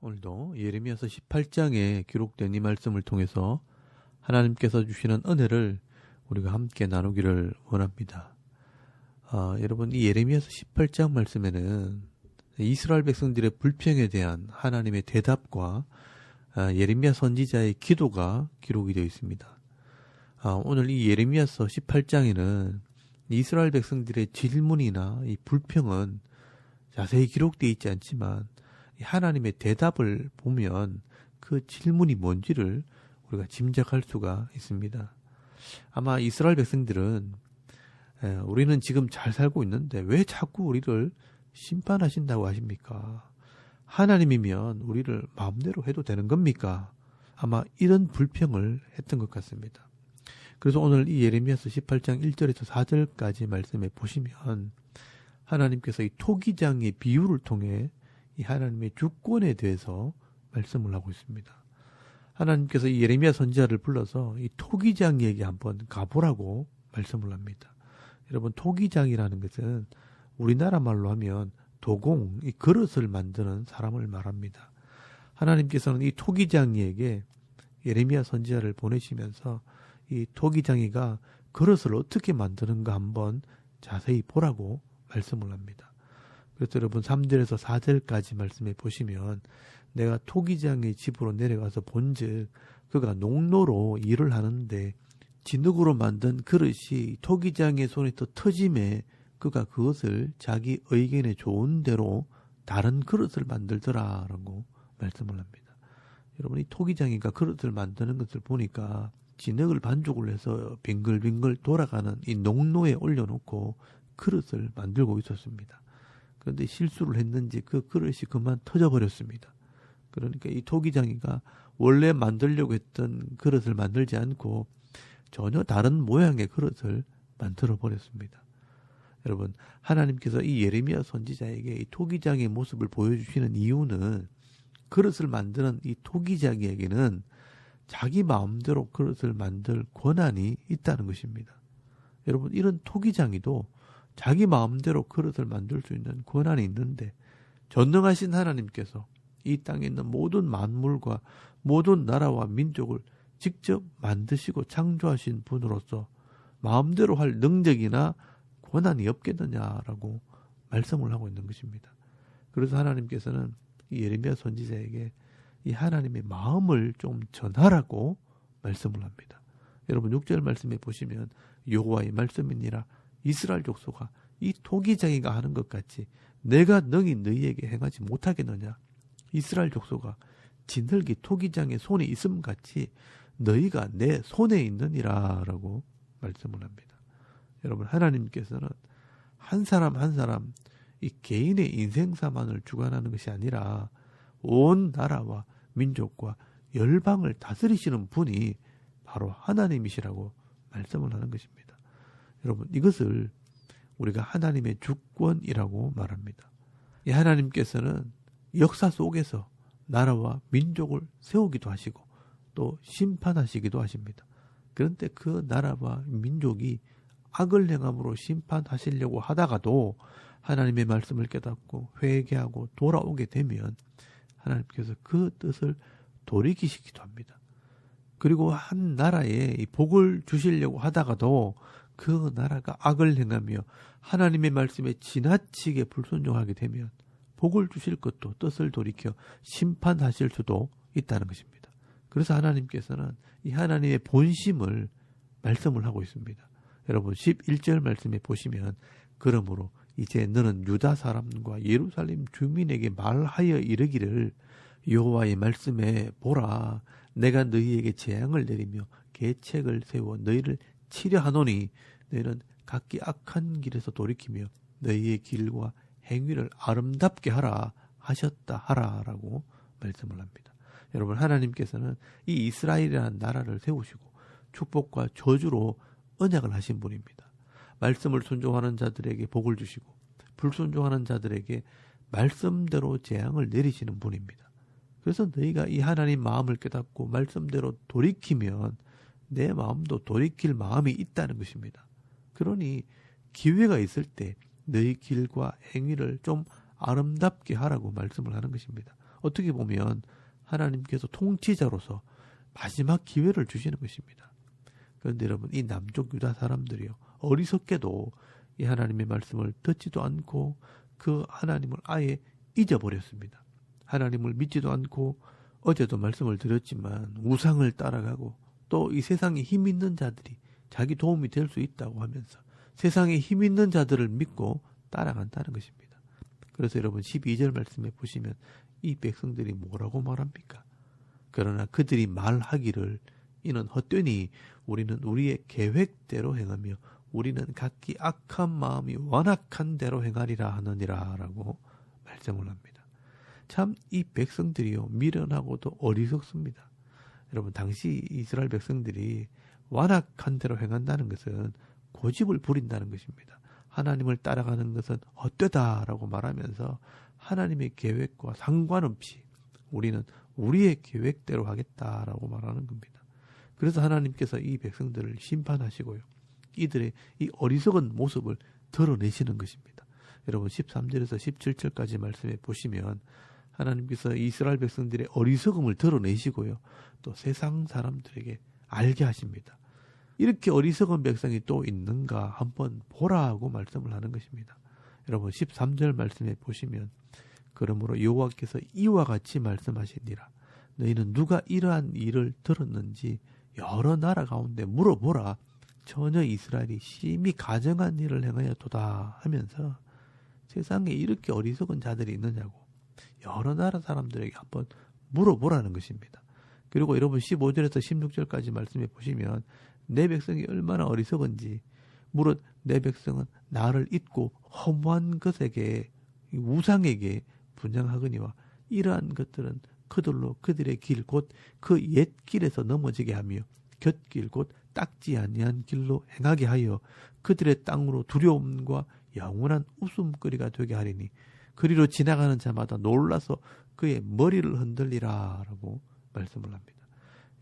오늘도 예레미야서 18장에 기록된 이 말씀을 통해서 하나님께서 주시는 은혜를 우리가 함께 나누기를 원합니다. 아, 여러분 이 예레미야서 18장 말씀에는 이스라엘 백성들의 불평에 대한 하나님의 대답과 아, 예레미야 선지자의 기도가 기록이 되어 있습니다. 아, 오늘 이 예레미야서 18장에는 이스라엘 백성들의 질문이나 이 불평은 자세히 기록되어 있지 않지만 하나님의 대답을 보면 그 질문이 뭔지를 우리가 짐작할 수가 있습니다. 아마 이스라엘 백성들은 우리는 지금 잘 살고 있는데 왜 자꾸 우리를 심판하신다고 하십니까? 하나님이면 우리를 마음대로 해도 되는 겁니까? 아마 이런 불평을 했던 것 같습니다. 그래서 오늘 이 예레미야서 18장 1절에서 4절까지 말씀에 보시면 하나님께서 이 토기장의 비유를 통해 이 하나님의 주권에 대해서 말씀을 하고 있습니다. 하나님께서 이 예레미야 선지자를 불러서 이 토기장에게 한번 가보라고 말씀을 합니다. 여러분 토기장이라는 것은 우리나라 말로 하면 도공, 이 그릇을 만드는 사람을 말합니다. 하나님께서는 이 토기장이에게 예레미야 선지자를 보내시면서 이 토기장이가 그릇을 어떻게 만드는가 한번 자세히 보라고 말씀을 합니다. 그래서 여러분 3절에서 4절까지 말씀해 보시면 내가 토기장의 집으로 내려가서 본즉 그가 농로로 일을 하는데 진흙으로 만든 그릇이 토기장의 손에서 터짐에 그가 그것을 자기 의견에 좋은 대로 다른 그릇을 만들더라라고 말씀을 합니다. 여러분 이 토기장이가 그릇을 만드는 것을 보니까 진흙을 반죽을 해서 빙글빙글 돌아가는 이 농로에 올려놓고 그릇을 만들고 있었습니다. 그런데 실수를 했는지 그 그릇이 그만 터져버렸습니다. 그러니까 이 토기장이가 원래 만들려고 했던 그릇을 만들지 않고 전혀 다른 모양의 그릇을 만들어 버렸습니다. 여러분, 하나님께서 이 예레미야 선지자에게 이 토기장의 모습을 보여주시는 이유는 그릇을 만드는 이 토기장에게는 자기 마음대로 그릇을 만들 권한이 있다는 것입니다. 여러분, 이런 토기장이도 자기 마음대로 그릇을 만들 수 있는 권한이 있는데 전능하신 하나님께서 이 땅에 있는 모든 만물과 모든 나라와 민족을 직접 만드시고 창조하신 분으로서 마음대로 할 능력이나 권한이 없겠느냐라고 말씀을 하고 있는 것입니다. 그래서 하나님께서는 이 예레미야 선지자에게 이 하나님의 마음을 좀 전하라고 말씀을 합니다. 여러분 6절 말씀에 보시면 여호와의 말씀이니라 이스라엘 족속아 이 토기장이가 하는 것 같이 내가 능히 너희에게 행하지 못하겠느냐 이스라엘 족속아 진흙이 토기장의 손에 있음 같이 너희가 내 손에 있느니라라고 말씀을 합니다. 여러분 하나님께서는 한 사람 한 사람 이 개인의 인생사만을 주관하는 것이 아니라 온 나라와 민족과 열방을 다스리시는 분이 바로 하나님이시라고 말씀을 하는 것입니다. 여러분 이것을 우리가 하나님의 주권이라고 말합니다. 이 하나님께서는 역사 속에서 나라와 민족을 세우기도 하시고 또 심판하시기도 하십니다. 그런데 그 나라와 민족이 악을 행함으로 심판하시려고 하다가도 하나님의 말씀을 깨닫고 회개하고 돌아오게 되면 하나님께서 그 뜻을 돌이키시기도 합니다. 그리고 한 나라에 복을 주시려고 하다가도 그 나라가 악을 행하며 하나님의 말씀에 지나치게 불순종하게 되면 복을 주실 것도 뜻을 돌이켜 심판하실 수도 있다는 것입니다. 그래서 하나님께서는 이 하나님의 본심을 말씀을 하고 있습니다. 여러분 11절 말씀에 보시면 그러므로 이제 너는 유다 사람과 예루살렘 주민에게 말하여 이르기를 여호와의 말씀에 보라 내가 너희에게 재앙을 내리며 계책을 세워 너희를 치려 하노니 너희는 각기 악한 길에서 돌이키며 너희의 길과 행위를 아름답게 하라 하셨다 하라라고 말씀을 합니다. 여러분 하나님께서는 이 이스라엘이라는 나라를 세우시고 축복과 저주로 언약을 하신 분입니다. 말씀을 순종하는 자들에게 복을 주시고 불순종하는 자들에게 말씀대로 재앙을 내리시는 분입니다. 그래서 너희가 이 하나님 마음을 깨닫고 말씀대로 돌이키면 내 마음도 돌이킬 마음이 있다는 것입니다. 그러니 기회가 있을 때 너희 길과 행위를 좀 아름답게 하라고 말씀을 하는 것입니다. 어떻게 보면 하나님께서 통치자로서 마지막 기회를 주시는 것입니다. 그런데 여러분 이 남쪽 유다 사람들이요 어리석게도 이 하나님의 말씀을 듣지도 않고 그 하나님을 아예 잊어버렸습니다. 하나님을 믿지도 않고 어제도 말씀을 드렸지만 우상을 따라가고 또 이 세상에 힘 있는 자들이 자기 도움이 될 수 있다고 하면서 세상에 힘 있는 자들을 믿고 따라간다는 것입니다. 그래서 여러분 12절 말씀에 보시면 이 백성들이 뭐라고 말합니까? 그러나 그들이 말하기를 이는 헛되니 우리는 우리의 계획대로 행하며 우리는 각기 악한 마음이 완악한 대로 행하리라 하느니라 라고 말씀을 합니다. 참 이 백성들이요 미련하고도 어리석습니다. 여러분 당시 이스라엘 백성들이 완악한 대로 행한다는 것은 고집을 부린다는 것입니다. 하나님을 따라가는 것은 헛되다라고 말하면서 하나님의 계획과 상관없이 우리는 우리의 계획대로 하겠다라고 말하는 겁니다. 그래서 하나님께서 이 백성들을 심판하시고요. 이들의 이 어리석은 모습을 드러내시는 것입니다. 여러분 13절에서 17절까지 말씀해 보시면 하나님께서 이스라엘 백성들의 어리석음을 드러내시고요. 또 세상 사람들에게 알게 하십니다. 이렇게 어리석은 백성이 또 있는가 한번 보라고 말씀을 하는 것입니다. 여러분 13절 말씀에 보시면 그러므로 여호와께서 이와 같이 말씀하시니라 너희는 누가 이러한 일을 들었는지 여러 나라 가운데 물어보라 전혀 이스라엘이 심히 가정한 일을 행하였도다 하면서 세상에 이렇게 어리석은 자들이 있느냐고 여러 나라 사람들에게 한번 물어보라는 것입니다. 그리고 여러분 15절에서 16절까지 말씀해 보시면 내 백성이 얼마나 어리석은지 무릇 내 백성은 나를 잊고 허무한 것에게 우상에게 분양하거니와 이러한 것들은 그들로 그들의 길 곧 그 옛 길에서 넘어지게 하며 곁길 곧 닦지 아니한 길로 행하게 하여 그들의 땅으로 두려움과 영원한 웃음거리가 되게 하리니 그리로 지나가는 자마다 놀라서 그의 머리를 흔들리라라고 말씀을 합니다.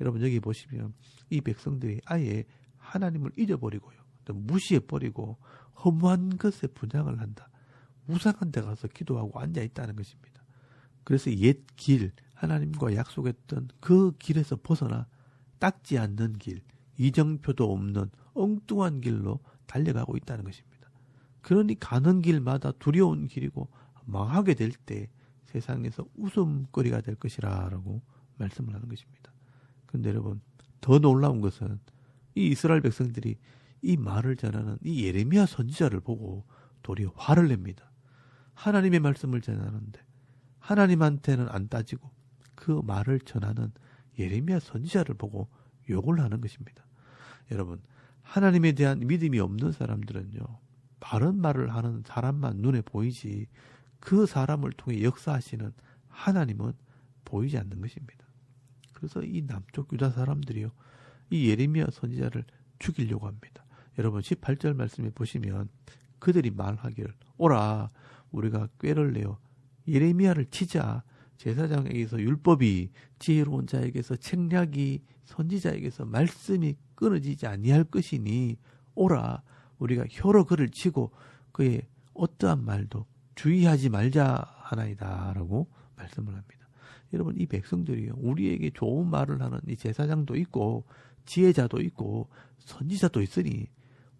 여러분 여기 보시면 이 백성들이 아예 하나님을 잊어버리고요. 또 무시해버리고 허무한 것에 분양을 한다. 우상한 데 가서 기도하고 앉아 있다는 것입니다. 그래서 옛 길, 하나님과 약속했던 그 길에서 벗어나 닦지 않는 길, 이정표도 없는 엉뚱한 길로 달려가고 있다는 것입니다. 그러니 가는 길마다 두려운 길이고 망하게 될 때 세상에서 웃음거리가 될 것이라라고 말씀을 하는 것입니다. 그런데 여러분 더 놀라운 것은 이 이스라엘 백성들이 이 말을 전하는 이 예레미야 선지자를 보고 도리어 화를 냅니다. 하나님의 말씀을 전하는데 하나님한테는 안 따지고 그 말을 전하는 예레미야 선지자를 보고 욕을 하는 것입니다. 여러분 하나님에 대한 믿음이 없는 사람들은요 바른 말을 하는 사람만 눈에 보이지 그 사람을 통해 역사하시는 하나님은 보이지 않는 것입니다. 그래서 이 남쪽 유다 사람들이요. 이 예레미야 선지자를 죽이려고 합니다. 여러분 18절 말씀에 보시면 그들이 말하기를 오라 우리가 꾀를 내어 예레미야를 치자 제사장에게서 율법이 지혜로운 자에게서 책략이 선지자에게서 말씀이 끊어지지 아니할 것이니 오라 우리가 혀로 그를 치고 그의 어떠한 말도 주의하지 말자 하나이다라고 말씀을 합니다. 여러분 이 백성들이요 우리에게 좋은 말을 하는 이 제사장도 있고 지혜자도 있고 선지자도 있으니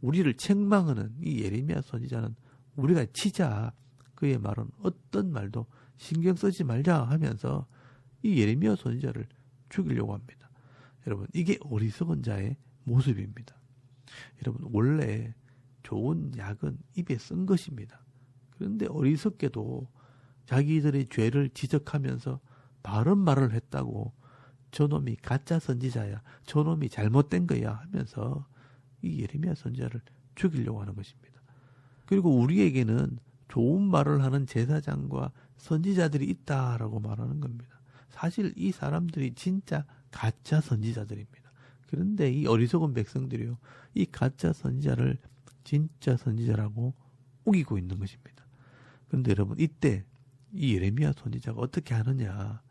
우리를 책망하는 이 예레미야 선지자는 우리가 치자 그의 말은 어떤 말도 신경 쓰지 말자 하면서 이 예레미야 선지자를 죽이려고 합니다. 여러분 이게 어리석은 자의 모습입니다. 여러분 원래 좋은 약은 입에 쓴 것입니다. 그런데 어리석게도 자기들의 죄를 지적하면서 바른 말을 했다고 저놈이 가짜 선지자야. 저놈이 잘못된 거야 하면서 이 예레미야 선지자를 죽이려고 하는 것입니다. 그리고 우리에게는 좋은 말을 하는 제사장과 선지자들이 있다라고 말하는 겁니다. 사실 이 사람들이 진짜 가짜 선지자들입니다. 그런데 이 어리석은 백성들이요. 이 가짜 선지자를 진짜 선지자라고 우기고 있는 것입니다. 그런데 여러분 이때 이 예레미야 선지자가 어떻게 하느냐?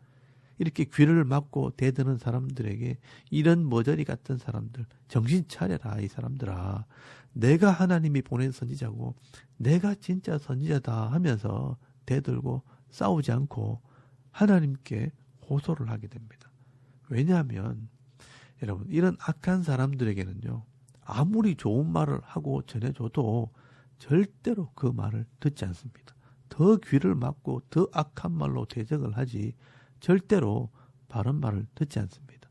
이렇게 귀를 막고 대드는 사람들에게 이런 머저리 같은 사람들 정신 차려라 이 사람들아 내가 하나님이 보낸 선지자고 내가 진짜 선지자다 하면서 대들고 싸우지 않고 하나님께 호소를 하게 됩니다. 왜냐하면 여러분 이런 악한 사람들에게는요 아무리 좋은 말을 하고 전해줘도 절대로 그 말을 듣지 않습니다. 더 귀를 막고 더 악한 말로 대적을 하지 절대로 바른 말을 듣지 않습니다.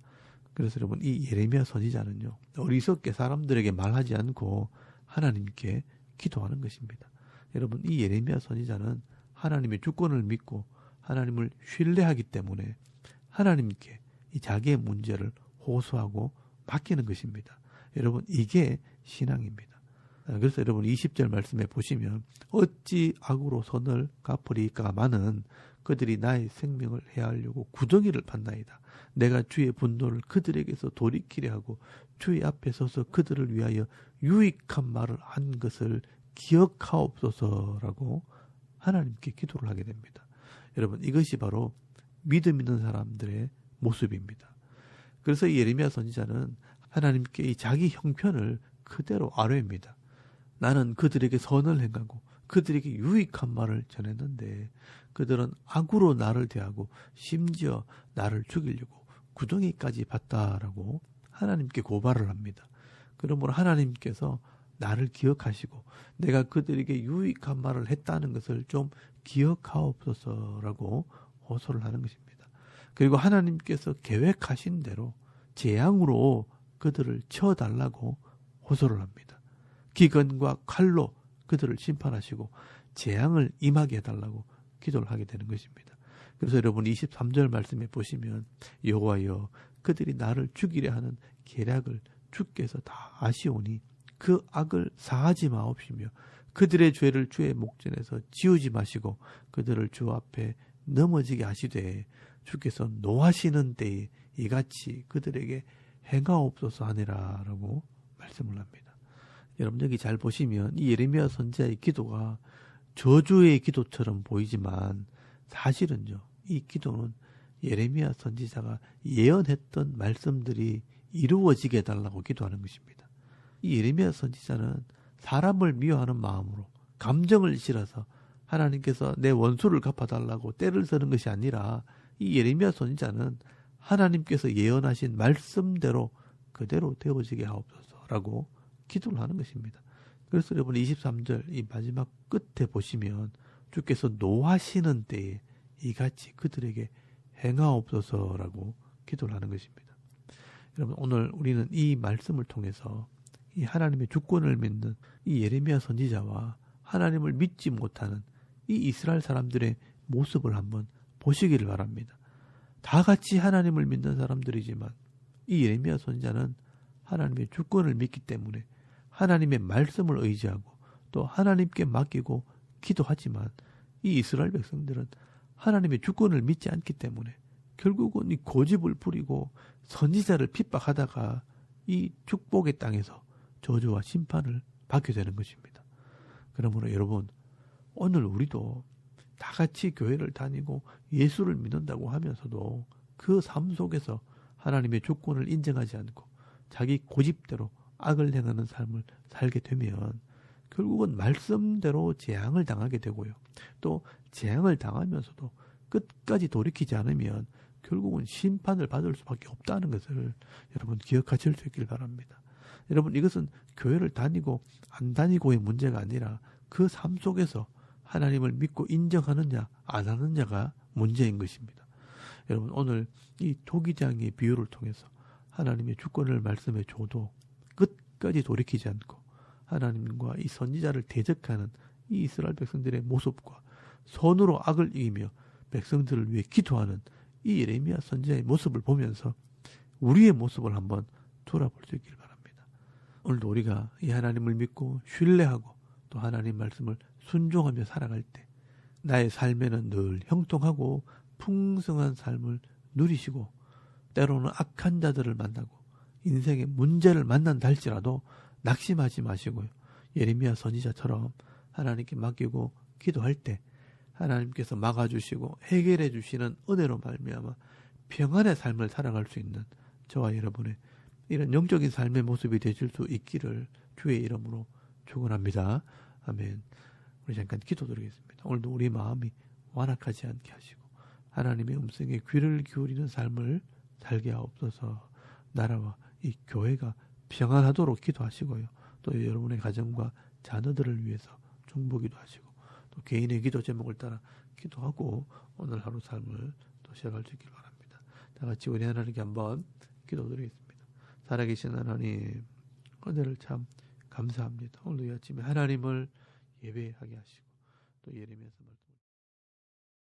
그래서 여러분 이 예레미야 선지자는요 어리석게 사람들에게 말하지 않고 하나님께 기도하는 것입니다. 여러분 이 예레미야 선지자는 하나님의 주권을 믿고 하나님을 신뢰하기 때문에 하나님께 이 자기의 문제를 호소하고 맡기는 것입니다. 여러분 이게 신앙입니다. 아, 그래서 여러분 20절 말씀에 보시면 어찌 악으로 선을 갚으리까마는 그들이 나의 생명을 해하려고 구덩이를 판나이다. 내가 주의 분노를 그들에게서 돌이키려 하고 주의 앞에 서서 그들을 위하여 유익한 말을 한 것을 기억하옵소서라고 하나님께 기도를 하게 됩니다. 여러분 이것이 바로 믿음 있는 사람들의 모습입니다. 그래서 예레미야 선지자는 하나님께 이 자기 형편을 그대로 아뢰입니다. 나는 그들에게 선을 행하고 그들에게 유익한 말을 전했는데 그들은 악으로 나를 대하고 심지어 나를 죽이려고 구덩이까지 봤다라고 하나님께 고발을 합니다. 그러므로 하나님께서 나를 기억하시고 내가 그들에게 유익한 말을 했다는 것을 좀 기억하옵소서라고 호소를 하는 것입니다. 그리고 하나님께서 계획하신 대로 재앙으로 그들을 쳐달라고 호소를 합니다. 기근과 칼로 그들을 심판하시고 재앙을 임하게 해달라고 기도를 하게 되는 것입니다. 그래서 여러분 23절 말씀에 보시면 여호와여 그들이 나를 죽이려 하는 계략을 주께서 다 아시오니 그 악을 사하지 마옵시며 그들의 죄를 주의 목전에서 지우지 마시고 그들을 주 앞에 넘어지게 하시되 주께서 노하시는 때에 이같이 그들에게 행하옵소서 하니라라고 말씀을 합니다. 여러분 여기 잘 보시면 이 예레미야 선지자의 기도가 저주의 기도처럼 보이지만 사실은요 이 기도는 예레미야 선지자가 예언했던 말씀들이 이루어지게 해달라고 기도하는 것입니다. 이 예레미야 선지자는 사람을 미워하는 마음으로 감정을 실어서 하나님께서 내 원수를 갚아달라고 때를 서는 것이 아니라 이 예레미야 선지자는 하나님께서 예언하신 말씀대로 그대로 되어지게 하옵소서라고 기도를 하는 것입니다. 그래서 여러분 23절 이 마지막 끝에 보시면 주께서 노하시는 때에 이같이 그들에게 행하옵소서라고 기도를 하는 것입니다. 여러분 오늘 우리는 이 말씀을 통해서 이 하나님의 주권을 믿는 이 예레미야 선지자와 하나님을 믿지 못하는 이 이스라엘 사람들의 모습을 한번 보시기를 바랍니다. 다 같이 하나님을 믿는 사람들이지만 이 예레미야 선지자는 하나님의 주권을 믿기 때문에 하나님의 말씀을 의지하고 또 하나님께 맡기고 기도하지만 이 이스라엘 백성들은 하나님의 주권을 믿지 않기 때문에 결국은 이 고집을 부리고 선지자를 핍박하다가 이 축복의 땅에서 저주와 심판을 받게 되는 것입니다. 그러므로 여러분 오늘 우리도 다 같이 교회를 다니고 예수를 믿는다고 하면서도 그 삶 속에서 하나님의 조건을 인정하지 않고 자기 고집대로 악을 행하는 삶을 살게 되면 결국은 말씀대로 재앙을 당하게 되고요. 또 재앙을 당하면서도 끝까지 돌이키지 않으면 결국은 심판을 받을 수밖에 없다는 것을 여러분 기억하실 수 있길 바랍니다. 여러분 이것은 교회를 다니고 안 다니고의 문제가 아니라 그 삶 속에서 하나님을 믿고 인정하느냐 안 하느냐가 문제인 것입니다. 여러분 오늘 이 토기장의 비유를 통해서 하나님의 주권을 말씀해 줘도 끝까지 돌이키지 않고 하나님과 이 선지자를 대적하는 이 이스라엘 백성들의 모습과 손으로 악을 이기며 백성들을 위해 기도하는 이 예레미야 선지자의 모습을 보면서 우리의 모습을 한번 돌아볼 수 있길 바랍니다. 오늘도 우리가 이 하나님을 믿고 신뢰하고 또 하나님 말씀을 순종하며 살아갈 때 나의 삶에는 늘 형통하고 풍성한 삶을 누리시고 때로는 악한 자들을 만나고 인생의 문제를 만난다 할지라도 낙심하지 마시고요. 예레미야 선지자처럼 하나님께 맡기고 기도할 때 하나님께서 막아주시고 해결해 주시는 은혜로 말미암아 평안의 삶을 살아갈 수 있는 저와 여러분의 이런 영적인 삶의 모습이 되실 수 있기를 주의 이름으로 축원합니다. 아멘. 우리 잠깐 기도드리겠습니다. 오늘도 우리 마음이 완악하지 않게 하시고 하나님의 음성에 귀를 기울이는 삶을 살게 하옵소서. 나라와 이 교회가 평안하도록 기도하시고요. 또 여러분의 가정과 자녀들을 위해서 중보기도 하시고 또 개인의 기도 제목을 따라 기도하고 오늘 하루 삶을 또 시작할 수 있기를 바랍니다. 다 같이 우리 하나님께 한번 기도드리겠습니다. 살아계신 하나님 은혜를 참 감사합니다. 오늘 이 아침에 하나님을 예배하게 하시고 또 예레미야서